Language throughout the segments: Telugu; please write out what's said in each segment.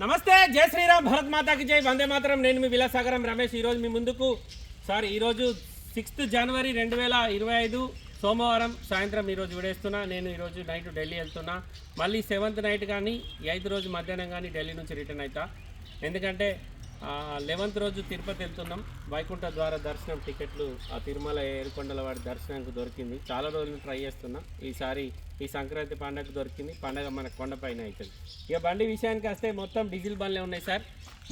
నమస్తే జై శ్రీరామ్ భరత్ మాతాకి జై వందే మాత్రం. నేను మీ విలాసాగరం రమేష్. ఈరోజు మీ ముందుకు సారీ ఈరోజు సిక్స్త్ జనవరి రెండు వేల ఇరవై ఐదు సోమవారం సాయంత్రం ఈరోజు విడేస్తున్నా. నేను ఈరోజు నైట్ ఢిల్లీ వెళ్తున్నా. మళ్ళీ సెవెంత్ నైట్ కానీ ఎయిత్ రోజు మధ్యాహ్నం కానీ ఢిల్లీ నుంచి రిటర్న్ అవుతా ఎందుకంటే లెవెన్త్ రోజు తిరుపతి వెళ్తున్నాం. వైకుంఠ ద్వారా దర్శనం టికెట్లు ఆ తిరుమల ఏరుకొండల వాడి దర్శనానికి దొరికింది. చాలా రోజులు ట్రై చేస్తున్నా. ఈసారి ఈ సంక్రాంతి పండగ దొరికింది. పండగ మన కొండపైన అవుతుంది. ఇక బండి విషయానికి వస్తే మొత్తం డీజిల్ బండ్లే ఉన్నాయి సార్.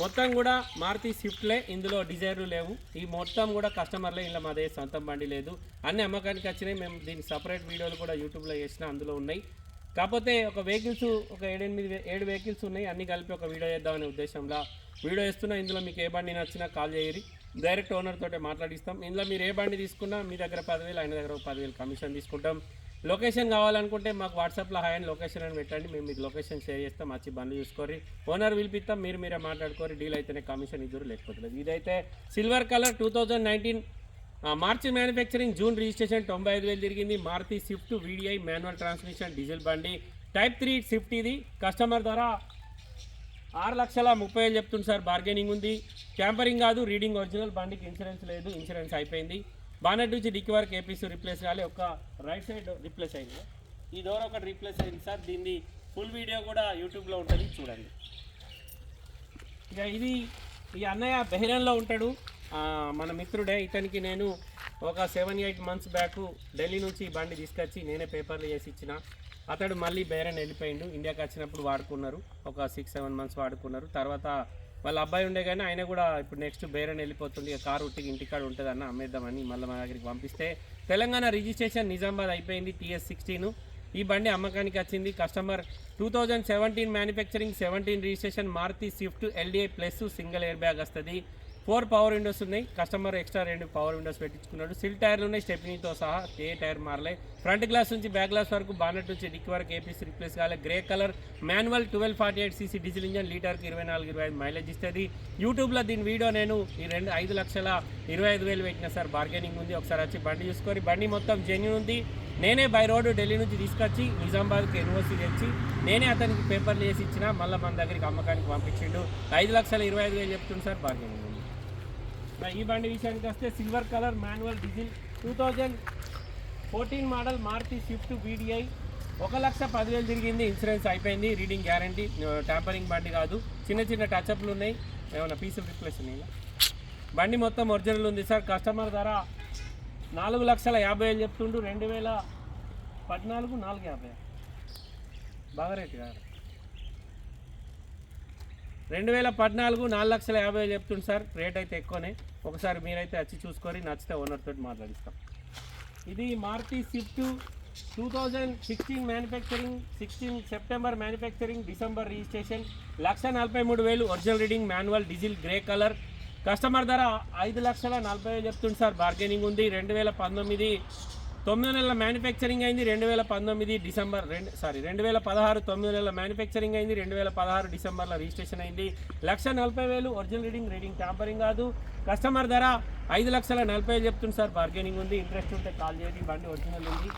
మొత్తం కూడా మారుతి స్విఫ్ట్లే. ఇందులో డిజైర్లు లేవు. ఈ మొత్తం కూడా కస్టమర్లే. ఇలా మాదే సొంతం బండి లేదు. అన్ని అమ్మకానికి వచ్చినాయి. మేము దీన్ని సపరేట్ వీడియోలు కూడా యూట్యూబ్లో చేసిన అందులో ఉన్నాయి. కాకపోతే ఒక వెహికల్స్ ఒక ఏడెనిమిది ఏడు వెహికల్స్ ఉన్నాయి. అన్ని కలిపి ఒక వీడియో చేద్దామనే ఉద్దేశంలో వీడియో ఇస్తున్నా ఇందులో మీకు ఏ బండి నచ్చినా కాల్ చేయరి. డైరెక్ట్ ఓనర్ తోటే మాట్లాడిస్తాం. ఇందులో మీరు ఏ బండి తీసుకున్నా మీ దగ్గర పదివేలు ఆయన దగ్గర ఒక పదివేలు కమిషన్ తీసుకుంటాం. లొకేషన్ కావాలనుకుంటే మాకు వాట్సాప్లో హాయ్ అని లొకేషన్ అని పెట్టండి. మేము మీకు లొకేషన్ షేర్ చేస్తాం. వచ్చి బండ్లు చూసుకోరి ఓనర్ పిలిపిస్తాం. మీరు మీరే మాట్లాడుకోరి డీల్ అయితేనే కమిషన్ ఇద్దరు లేకపోతే ఇదైతే silver colour two thousand nineteen March manufacturing June registration తొంభై ఐదు వేలు తిరిగింది. Maruti Swift VDI manual transmission diesel బండి. టైప్ త్రీ స్విఫ్ట్ ఇది కస్టమర్ ధర ఆరు లక్షల ముప్పై వేలు చెప్తుంది సార్. బార్గెనింగ్ ఉంది. క్యాంపరింగ్ కాదు రీడింగ్ ఒరిజినల్ బండికి ఇన్సూరెన్స్ లేదు. ఇన్సూరెన్స్ అయిపోయింది. బానెట్ నుంచి డిక్కి వరకు ఏపీసీ రిప్లేస్ కాలే. ఒక రైట్ సైడ్ రిప్లేస్ అయింది. ఈ డోర్ ఒకటి రీప్లేస్ అయింది సార్. దీన్ని ఫుల్ వీడియో కూడా యూట్యూబ్లో ఉంటుంది. చూడండి. ఇక ఇది ఈ అన్నయ్య బెహ్రెన్లో ఉంటాడు. మన మిత్రుడే ఇతనికి నేను ఒక seven eight months back Delhi నుంచి ఈ బండి తీసుకొచ్చి నేనే పేపర్లు చేసి ఇచ్చిన. అతడు మళ్ళీ బేరెన్ వెళ్ళిపోయిండు. ఇండియాకి వచ్చినప్పుడు వాడుకున్నారు. ఒక సిక్స్ సెవెన్ మంత్స్ వాడుకున్నారు. తర్వాత వాళ్ళ అబ్బాయి ఉండే కానీ ఆయన కూడా ఇప్పుడు నెక్స్ట్ బేరన్ వెళ్ళిపోతుంది. ఇక కారు ఉట్టికి ఇంటికాడ ఉంటుందన్న అమ్మేద్దామని మళ్ళీ మా దగ్గరికి పంపిస్తే తెలంగాణ రిజిస్ట్రేషన్ నిజామాబాద్ అయిపోయింది టీఎస్ సిక్స్టీన్ ఈ బండి అమ్మకానికి వచ్చింది. Customer two thousand seventeen manufacturing seventeen registration Maruti swift LDI plus single air bag వస్తుంది. ఫోర్ పవర్ విండోస్ ఉన్నాయి. కస్టమర్ ఎక్స్ట్రా రెండు పవర్ విండోస్ పెట్టించుకున్నాడు. సిల్ టైర్లు ఉన్నాయి. స్టెప్నీతో సహా ఏ టైర్ మారలే ఫ్రంట్ గ్లాస్ నుంచి బ్యాక్ గ్లాస్ వరకు బానెట్ నుంచి డిక్ వరకు ఏపీసీ రిప్లేస్ కాలే. Grey colour manual twelve forty eight CC diesel engine లీటర్కి ఇరవై నాలుగు ఇరవై ఐదు మైలేజ్ ఇస్తుంది. యూట్యూబ్లో దీని వీడియో నేను ఈ రెండు ఐదు లక్షల ఇరవై ఐదు వేలు పెట్టిన సార్. బార్గెనింగ్ ఉంది. ఒకసారి వచ్చి బండి చూసుకొని బండి మొత్తం జెన్యున్ ఉంది. నేనే బై రోడ్ ఢిల్లీ నుంచి తీసుకొచ్చి నిజామాబాద్కి యూనివర్సిటీ తెచ్చి నేనే అతనికి పేపర్లు వేసి ఇచ్చిన మళ్ళీ మన దగ్గరికి అమ్మకానికి పంపించిండు. ఐదు లక్షల ఇరవై ఐదు వేలు చెప్తుంది సార్ బార్గెనింగ్ ఉంది. ఈ బండి విషయానికి వస్తే silver colour manual diesel. Two thousand fourteen model Maruti Swift VDI ఒక లక్ష పదివేలు తిరిగింది ఇన్సూరెన్స్ అయిపోయింది రీడింగ్ గ్యారంటీ ట్యాంపరింగ్ బండి కాదు. చిన్న చిన్న టచ్అప్లు ఉన్నాయి. ఏమైనా పీస్ రిప్లేస్ ఉన్నాయి? బండి మొత్తం ఒరిజినల్ ఉంది సార్. కస్టమర్ ధర నాలుగు లక్షల యాభై వేలు చెప్తుండు. రెండు వేల పద్నాలుగు నాలుగు యాభై. బాగా రేటు కాదు. రెండు వేల పద్నాలుగు నాలుగు లక్షల యాభై వేలు చెప్తుంది సార్. రేట్ అయితే ఎక్కువనే. ఒకసారి మీరైతే వచ్చి చూసుకొని నచ్చితే ఓనర్ తోటి మాట్లాడిస్తాం. ఇది Maruti Swift two thousand sixteen manufacturing sixteen September manufacturing December registration lakh నలభై మూడు వేలు original reading manual diesel grey colour customer ధర ఐదు లక్షల నలభై వేలు చెప్తుంది సార్. బార్గెనింగ్ ఉంది. రెండు వేల పంతొమ్మిది తొమ్మిది నెలల మ్యానుఫ్యాక్చరింగ్ అయింది రెండు వేల పంతొమ్మిది డిసెంబర్ రెండు సారీ రెండు వేల పదహారు తొమ్మిది నెలల మ్యానుఫ్యాక్చరింగ్ అయింది రెండు వేల పదహారు డిసెంబర్లో రిజిస్ట్రేషన్ అయింది. లక్ష నలభై వేలు ఒరిజినల్ రీడింగ్ రీడింగ్ ట్యాంపరింగ్ కాదు. కస్టమర్ ధర ఐదు లక్షల నలభై వేలు చెప్తుంది సార్. బార్గెనింగ్ ఉంది ఇంట్రెస్ట్ ఉంటే కాల్ చేయండి బండి ఒరిజినల్ ఉంది.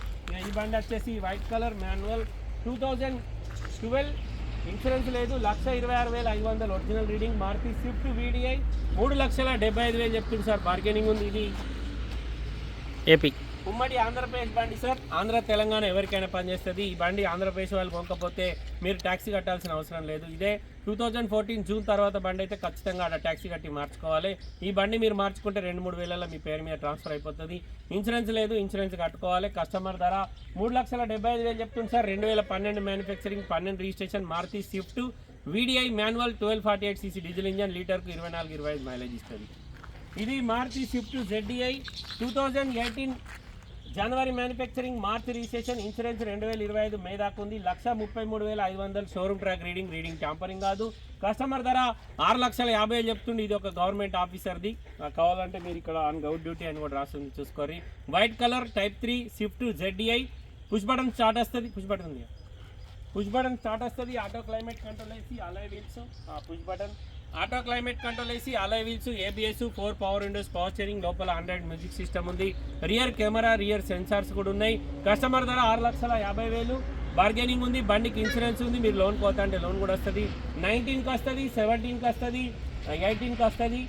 ఈ బండి వచ్చేసి white colour manual two thousand twelve insurance లేదు. లక్ష ఇరవై ఆరు వేల ఐదు వందలు original reading Maruti Swift VDI మూడు లక్షల డెబ్బై ఐదు వేలు చెప్తుంది సార్. బార్గెనింగ్ ఉంది ఇది. ఏపీ ఉమ్మడి ఆంధ్రప్రదేశ్ బండి సార్. ఆంధ్ర తెలంగాణ ఎవరికైనా పనిచేస్తుంది ఈ బండి ఆంధ్రప్రదేశ్ వాళ్ళు కొనకపోతే మీరు ట్యాక్సీ కట్టాల్సిన అవసరం లేదు. ఇదే టూ థౌజండ్ ఫోర్టీన్ జూన్ తర్వాత బండి అయితే ఖచ్చితంగా ఆడ ట్యాక్సీ కట్టి మార్చుకోవాలి. ఈ బండి మీరు మార్చుకుంటే రెండు మూడు వేలలో మీ పేరు మీద ట్రాన్స్ఫర్ అయిపోతుంది. ఇన్సూరెన్స్ లేదు ఇన్సూరెన్స్ కట్టుకోవాలి. కస్టమర్ ధర మూడు లక్షల డెబ్బై ఐదు వేలు చెప్తుంది సార్. రెండు వేల పన్నెండు మ్యానుఫ్యాక్చరింగ్ పన్నెండు registration Maruti Swift VDI manual twelve forty eight CC diesel engine లీటర్కు ఇరవై నాలుగు ఇరవై ఐదు మైలేజ్ ఇస్తుంది. ఇది Maruti Swift ZDI two thousand eighteen January manufacturing March registration insurance రెండు వేల ఇరవై ఐదు మే దాకా ఉంది. లక్ష ముప్పై మూడు వేల ఐదు వందలు showroom track reading reading tampering కాదు. కస్టమర్ ధర ఆరు లక్షల యాభై వేలు చెప్తుంది. ఇది ఒక గవర్నమెంట్ ఆఫీసర్ది కావాలంటే మీరు ఇక్కడ ఆన్ గౌట్ డ్యూటీ అని కూడా రాస్తుంది చూసుకోరి white colour type three Swift ZDI push button start వస్తుంది. పుష్ బటన్ ఉంది. పుష్ బటన్ స్టార్ట్ వస్తుంది. ఆటో క్లైమేట్ కంట్రోల్ వేసి alloy wheels push button auto climate control వేసి alloy wheels ABS four power windows power steering లోపల ఆండ్రాయిడ్ మ్యూజిక్ సిస్టమ్ ఉంది. రియర్ కెమెరా రియర్ సెన్సార్స్ కూడా ఉన్నాయి. కస్టమర్ ధర ఆరు లక్షల యాభై వేలు. బార్గెనింగ్ ఉంది బండికి ఇన్సూరెన్స్ ఉంది. మీరు లోన్ పోతా అంటే లోన్ కూడా వస్తుంది. నైన్టీన్కి వస్తుంది సెవెంటీన్కి వస్తుంది ఎయిటీన్కి వస్తుంది.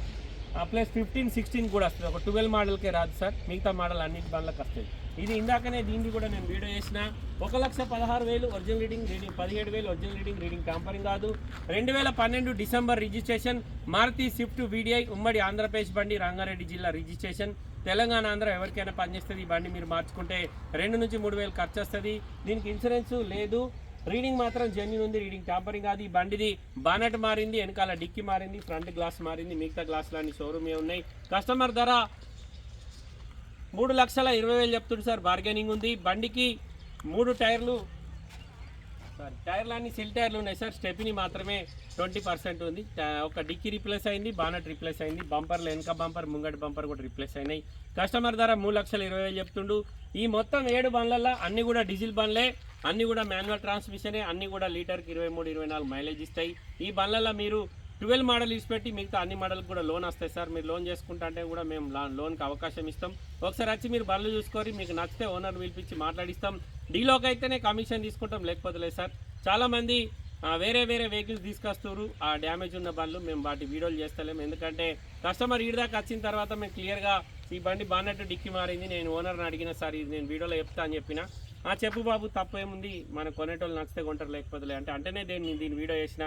ప్లస్ ఫిఫ్టీన్ సిక్స్టీన్ కూడా వస్తుంది. ఒక ట్వెల్వ్ మోడల్కే రాదు సార్. మిగతా మోడల్ అన్నింటి బండ్లకు వస్తుంది ఇది ఇందాకనే దీన్ని కూడా నేను వీడియో చేసిన. ఒక లక్ష పదహారు వేలు ఒరిజినల్ రీడింగ్ రీడింగ్ పదిహేడు వేలు ఒరిజినల్ రీడింగ్ రీడింగ్ టాంపరింగ్ కాదు. రెండు వేల పన్నెండు December registration Maruti Swift VDI ఉమ్మడి ఆంధ్రప్రదేశ్ బండి రంగారెడ్డి జిల్లా రిజిస్ట్రేషన్. తెలంగాణ ఆంధ్ర ఎవరికైనా పనిచేస్తుంది ఈ బండి మీరు మార్చుకుంటే రెండు నుంచి మూడు వేలు ఖర్చు వస్తుంది. దీనికి ఇన్సూరెన్స్ లేదు. రీడింగ్ మాత్రం జెన్యున్ ఉంది. రీడింగ్ టాంపరింగ్ కాదు. ఈ బండిది బానెట్ మారింది వెనకాల డిక్కి మారింది ఫ్రంట్ గ్లాస్ మారింది మిగతా గ్లాసులు అన్ని షోరూమే ఉన్నాయి. కస్టమర్ ధర మూడు లక్షల ఇరవై వేలు చెప్తుంది సార్. బార్గెనింగ్ ఉంది. బండికి మూడు టైర్లు సార్. టైర్లు అన్ని సిల్ టైర్లు ఉన్నాయి సార్. స్టెప్ని మాత్రమే ట్వంటీ పర్సెంట్ ఉంది. ఒక డిక్కీ రిప్లేస్ అయింది బానట్ రిప్లేస్ అయింది బంపర్లు వెనక బంపర్ ముంగటి బంపర్ కూడా రిప్లేస్ అయినాయి. కస్టమర్ ధర మూడు లక్షల ఇరవై వేలు చెప్తుండు. ఈ మొత్తం ఏడు బండ్లలో అన్ని కూడా డీజిల్ బండ్లే అన్ని కూడా మాన్యువల్ ట్రాన్స్మిషనే అన్ని కూడా లీటర్కి ఇరవై మూడు ఇరవై నాలుగు మైలేజ్ ఇస్తాయి. ఈ బండ్లలో మీరు ట్వెల్వ్ మోడల్ ఇచ్చిపెట్టి మిగతా అన్ని మోడల్కి కూడా లోన్ వస్తాయి సార్. మీరు లోన్ చేసుకుంటా అంటే కూడా మేము లా- లోన్కి అవకాశం ఇస్తాం. ఒకసారి వచ్చి మీరు బండ్లు చూసుకొని మీకు నచ్చితే ఓనర్ పిలిపించి మాట్లాడిస్తాం. డీలోకి అయితేనే కమిషన్ తీసుకుంటాం లేకపోతే లేదు సార్. చాలామంది వేరే వేరే వెహికల్స్ తీసుకొస్తారు ఆ డ్యామేజ్ ఉన్న బండ్లు మేము వాటి వీడియోలు చేస్తలేము ఎందుకంటే కస్టమర్ ఈడి దాకా వచ్చిన తర్వాత మేము క్లియర్గా ఈ బండి బాన్నట్టు డిక్కి మారింది. నేను ఓనర్ని అడిగిన సార్ ఇది నేను వీడియోలో చెప్తా అని చెప్పిన. ఆ చెప్పు బాబు తప్పేముంది మన కొనేటోళ్ళు నచ్చితే కొంటారు లేకపోతే అంటే అంటేనే దీన్ని దీని వీడియో చేసిన.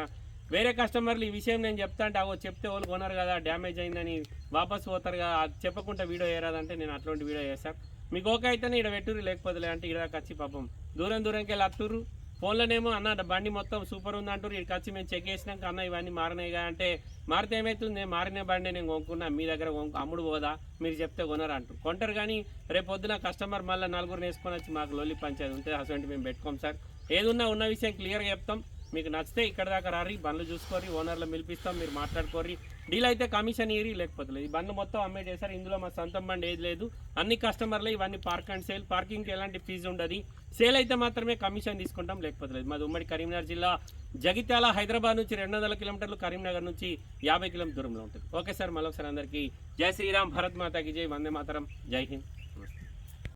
వేరే కస్టమర్లు ఈ విషయం నేను చెప్తా అంటే అవో చెప్తే వాళ్ళు కొనరు కదా డ్యామేజ్ అయిందని వాపస్ పోతారు కదా అది చెప్పకుండా వీడియో చేయరాదంటే నేను అట్లాంటి వీడియో చేశాను మీకు ఓకే అయితేనే ఇక్కడ పెట్టుర్రు లేకపోతే అంటే ఇక్కడ వచ్చి పాపం. దూరం దూరంకి వెళ్ళి అత్తురు ఫోన్లోనేమో అన్న బండి మొత్తం సూపర్ ఉంది అంటారు ఇక్కడికి వచ్చి మేము చెక్ చేసినాక అన్న ఇవన్నీ మారినాయిగా అంటే మారితే ఏమవుతుంది నేను మారిన బండి నేను కొనుక్కున్నా మీ దగ్గర కొనుక్కు అమ్ముడు పోదా? మీరు చెప్తే కొనరు అంటారు కొంటారు కానీ రేపు పొద్దున కస్టమర్ మళ్ళీ నలుగురు వేసుకొని వచ్చి మాకు లొల్లి పంచాయతీ ఉంటే అటువంటి మేము పెట్టుకోం సార్. ఏదున్నా ఉన్న విషయం క్లియర్గా చెప్తాం. మీకు నచ్చితే ఇక్కడ దాకా రారి బండ్లు చూసుకోరి ఓనర్లు పిలిపిస్తాం మీరు మాట్లాడుకోరి డీల్ అయితే కమిషన్ ఇరి లేకపోతే లేదు. ఈ బండ్లు మొత్తం అమ్మే చేశారు. ఇందులో మా సొంతం బండి ఏది లేదు. అన్ని కస్టమర్లు ఇవన్నీ పార్క్ అండ్ సేల్ పార్కింగ్కి ఎలాంటి ఫీజు ఉండదు. సేల్ అయితే మాత్రమే కమిషన్ తీసుకుంటాం లేకపోతే లేదు. మాది ఉమ్మడి కరీంనగర్ జిల్లా. జగిత్యాల హైదరాబాద్ నుంచి రెండు వందల కిలోమీటర్లు కరీంనగర్ నుంచి యాభై కిలోమీటర్ దూరంలో ఉంటుంది. ఓకే సార్ మరొకసారి అందరికీ జై శ్రీరామ్. భరత్ మాతాకి జై. వందే మాతరం. జై హింద్.